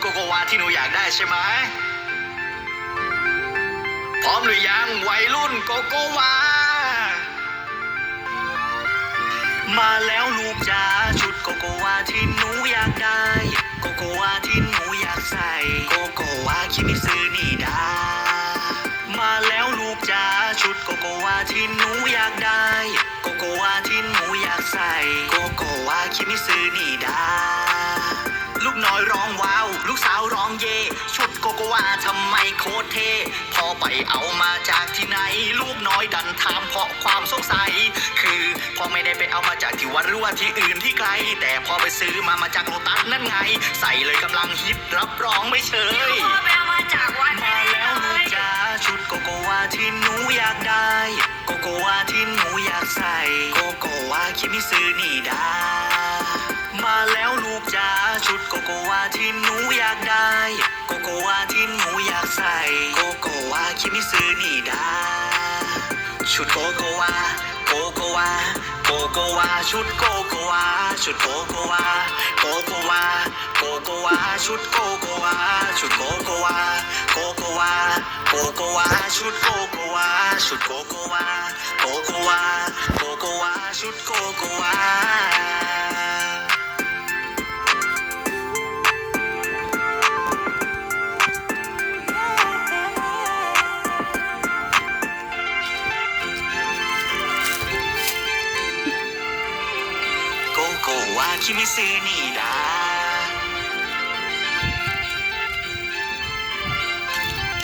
โกโกวาที่หนูอยากได้ใช่ไหมพร้อมหรือยังวัยรุ่นโกโกวา มาแล้วลูกจ๋าชุดโกโกวาที่หนูอยากได้ โกโกวาที่หนูอยากใส่ โกโกวาคิมิซึนี่ดามาแล้วลูกจ๋าชุดโกโกวาที่หนูอยากได้ โกโกวาที่หนูอยากใส่ โกโกวาคิมิซึนี่ดา วาทำไมโคตรเท่พอไปเอามาจากที่ไหน ลูกน้อยดันถามเพราะความสงสัย คือพ่อไม่ได้ไปเอามาจากที่วัดหรือว่าที่อื่นที่ไกล แต่พอไปซื้อมามาจากโลตัสนั่นไง ใส่เลยกำลังฮิตรับรองไม่เชยพ่อไปเอามาจากวัดมาแล้วลูกจ๋าชุดโกโกวาที่หนูอยากได้ โกโกวาที่หนูอยากใส่ โกโกวาคิมิซึนี่ดามาแล้วลูกจ๋าชุดโกโกวาที่หนูอยากได้ ใส่โกโกวาคิมิซึนี่ดาชุดโกโกวาโกโกวาโกโกวาชุดโกโกวาชุดโกโกวาโกโกวาโกโกวาชุดโกโกวาชุดโกโกวาโกโกวาโกโกวาชุดโกโกวาชุดโกโกวาโกโกวาโกโกวาชุดโกโกวา คิมิซึนี่ดา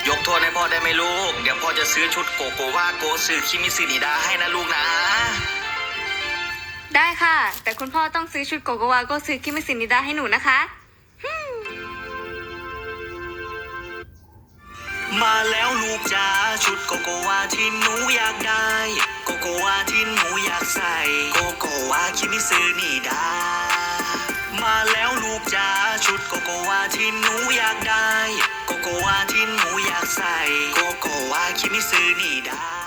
ยกโทษให้พ่อได้ไหมลูก เดี๋ยวพ่อจะซื้อชุดโกโกวาโกซึคิมิซึนิดาให้นะลูกนะ ได้ค่ะ แต่คุณพ่อต้องซื้อชุดโกโกวาโกซื้อคิมิสินิดาให้หนูนะคะมาแล้วลูกจ๋าชุดโกโกวาที่หนูอยากได้ โกโกวาที่หนูอยากใส่ โกโกวาคิมิซึนี่ดา มาแล้วลูกจ๋าชุดโกโกวาที่หนูอยากได้ โกโกวาที่หนูอยากใส่ โกโกวาคิมิซื้อนี่ได้